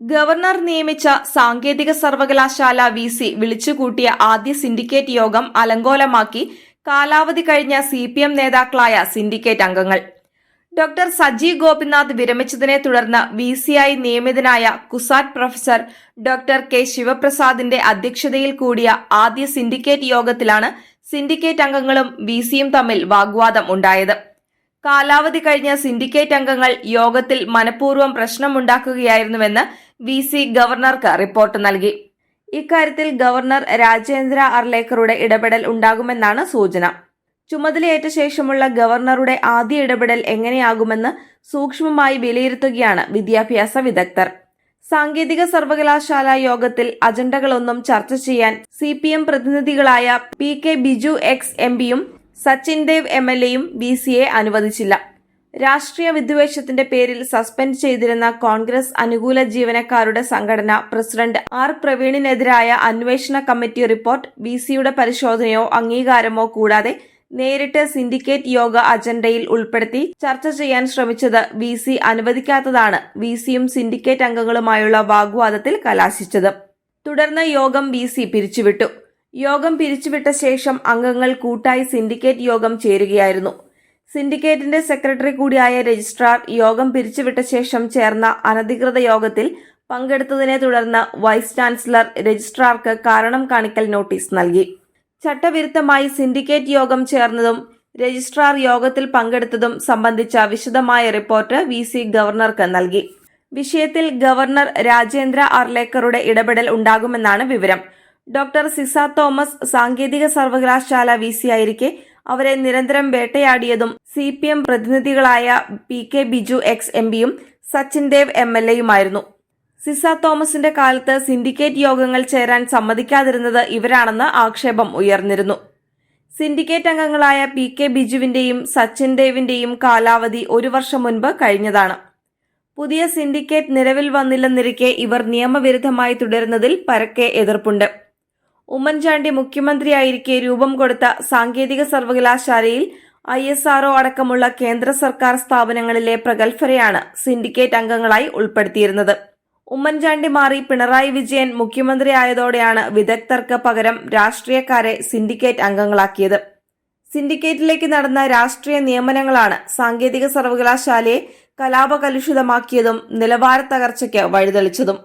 Governor നിയമിച്ച സാങ്കേതിക സർവകലാശാല വി സി വിളിച്ചുകൂട്ടിയ ആദ്യ സിൻഡിക്കേറ്റ് യോഗം അലങ്കോലമാക്കി കാലാവധി കഴിഞ്ഞ സി പി എം നേതാക്കളായ സിൻഡിക്കേറ്റ് അംഗങ്ങൾ. ഡോക്ടർ സജി ഗോപിനാഥ് വിരമിച്ചതിനെ തുടർന്ന് വി സിയായി നിയമിതനായ കുസാറ്റ് പ്രൊഫസർ ഡോക്ടർ കെ ശിവപ്രസാദിന്റെ അധ്യക്ഷതയിൽ കൂടിയ ആദ്യ സിൻഡിക്കേറ്റ് യോഗത്തിലാണ് സിൻഡിക്കേറ്റ് അംഗങ്ങളും വി സിയും തമ്മിൽ വാഗ്വാദം ഉണ്ടായത്. കാലാവധി കഴിഞ്ഞ സിൻഡിക്കേറ്റ് അംഗങ്ങൾ യോഗത്തിൽ മനഃപൂർവം പ്രശ്നമുണ്ടാക്കുകയായിരുന്നുവെന്ന് വി സി ഗവർണർക്ക് റിപ്പോർട്ട് നൽകി. ഇക്കാര്യത്തിൽ ഗവർണർ രാജേന്ദ്ര അർലേക്കറുടെ ഇടപെടൽ ഉണ്ടാകുമെന്നാണ് സൂചന. ചുമതലയേറ്റ ശേഷമുള്ള ഗവർണറുടെ ആദ്യ ഇടപെടൽ എങ്ങനെയാകുമെന്ന് സൂക്ഷ്മമായി വിലയിരുത്തുകയാണ് വിദ്യാഭ്യാസ വിദഗ്ധർ. സാങ്കേതിക സർവകലാശാല യോഗത്തിൽ അജണ്ടകളൊന്നും ചർച്ച ചെയ്യാൻ C P M പ്രതിനിധികളായ P K Biju ex M പിയും സച്ചിൻ ദേവ് എം എൽ എയും വി സിയെ അനുവദിച്ചില്ല. രാഷ്ട്രീയ വിദ്വേഷത്തിന്റെ പേരിൽ സസ്പെൻഡ് ചെയ്തിരുന്ന കോൺഗ്രസ് അനുകൂല ജീവനക്കാരുടെ സംഘടന പ്രസിഡന്റ് ആർ പ്രവീണിനെതിരായ അന്വേഷണ കമ്മിറ്റി റിപ്പോർട്ട് ബി സിയുടെ പരിശോധനയോ അംഗീകാരമോ കൂടാതെ നേരിട്ട് സിൻഡിക്കേറ്റ് യോഗ അജണ്ടയിൽ ഉൾപ്പെടുത്തി ചർച്ച ചെയ്യാൻ ശ്രമിച്ചത് വി സി അനുവദിക്കാത്തതാണ്. വി സിയും സിൻഡിക്കേറ്റ് അംഗങ്ങളുമായുള്ള വാഗ്വാദത്തിൽ കലാശിച്ചത്. തുടർന്ന് യോഗം വി സി പിരിച്ചുവിട്ടു. യോഗം പിരിച്ചുവിട്ട ശേഷം അംഗങ്ങൾ കൂട്ടായി സിൻഡിക്കേറ്റ് യോഗം ചേരുകയായിരുന്നു. സിൻഡിക്കേറ്റിന്റെ സെക്രട്ടറി കൂടിയായ രജിസ്ട്രാർ യോഗം പിരിച്ചുവിട്ട ശേഷം ചേർന്ന അനധികൃത യോഗത്തിൽ പങ്കെടുത്തതിനെ തുടർന്ന് വൈസ് ചാൻസലർ രജിസ്ട്രാർക്ക് കാരണം കാണിക്കൽ നോട്ടീസ് നൽകി. ചട്ടവിരുദ്ധമായി സിൻഡിക്കേറ്റ് യോഗം ചേർന്നതും രജിസ്ട്രാർ യോഗത്തിൽ പങ്കെടുത്തതും സംബന്ധിച്ച വിശദമായ റിപ്പോർട്ട് വി സി ഗവർണർക്ക് നൽകി. വിഷയത്തിൽ ഗവർണർ രാജേന്ദ്ര അർലേക്കറുടെ ഇടപെടൽ ഉണ്ടാകുമെന്നാണ് വിവരം. ഡോക്ടർ സിസ തോമസ് സാങ്കേതിക സർവകലാശാല വി സി ആയിരിക്കെ അവരെ നിരന്തരം വേട്ടയാടിയതും C P M പ്രതിനിധികളായ P K Biju ex M പിയും സച്ചിൻ ദേവ് എം എൽ എയുമായിരുന്നു. സിസ തോമസിന്റെ കാലത്ത് സിൻഡിക്കേറ്റ് യോഗങ്ങൾ ചേരാൻ സമ്മതിക്കാതിരുന്നത് ഇവരാണെന്ന് ആക്ഷേപം ഉയർന്നിരുന്നു. സിൻഡിക്കേറ്റ് അംഗങ്ങളായ പി കെ ബിജുവിന്റെയും സച്ചിൻ ദേവിന്റെയും കാലാവധി ഒരു വർഷം മുൻപ് കഴിഞ്ഞതാണ്. പുതിയ സിൻഡിക്കേറ്റ് നിലവിൽ വന്നില്ലെന്നിരിക്കെ ഇവർ നിയമവിരുദ്ധമായി തുടരുന്നതിൽ പരക്കെ എതിർപ്പുണ്ട്. ഉമ്മൻചാണ്ടി മുഖ്യമന്ത്രിയായിരിക്കെ രൂപം കൊടുത്ത സാങ്കേതിക സർവകലാശാലയിൽ ഐ എസ് ആർഒ അടക്കമുള്ള കേന്ദ്ര സർക്കാർ സ്ഥാപനങ്ങളിലെ പ്രഗത്ഭരെയാണ് സിൻഡിക്കേറ്റ് അംഗങ്ങളായി ഉൾപ്പെടുത്തിയിരുന്നത്. ഉമ്മൻചാണ്ടി മാറി പിണറായി വിജയൻ മുഖ്യമന്ത്രിയായതോടെയാണ് വിദഗ്ധർക്ക് പകരം രാഷ്ട്രീയക്കാരെ സിൻഡിക്കേറ്റ് അംഗങ്ങളാക്കിയത്. സിൻഡിക്കേറ്റിലേക്ക് നടന്ന രാഷ്ട്രീയ നിയമനങ്ങളാണ് സാങ്കേതിക സർവകലാശാലയെ കലാപകലുഷിതമാക്കിയതും നിലവാര തകർച്ചയ്ക്ക് വഴിതെളിച്ചതും.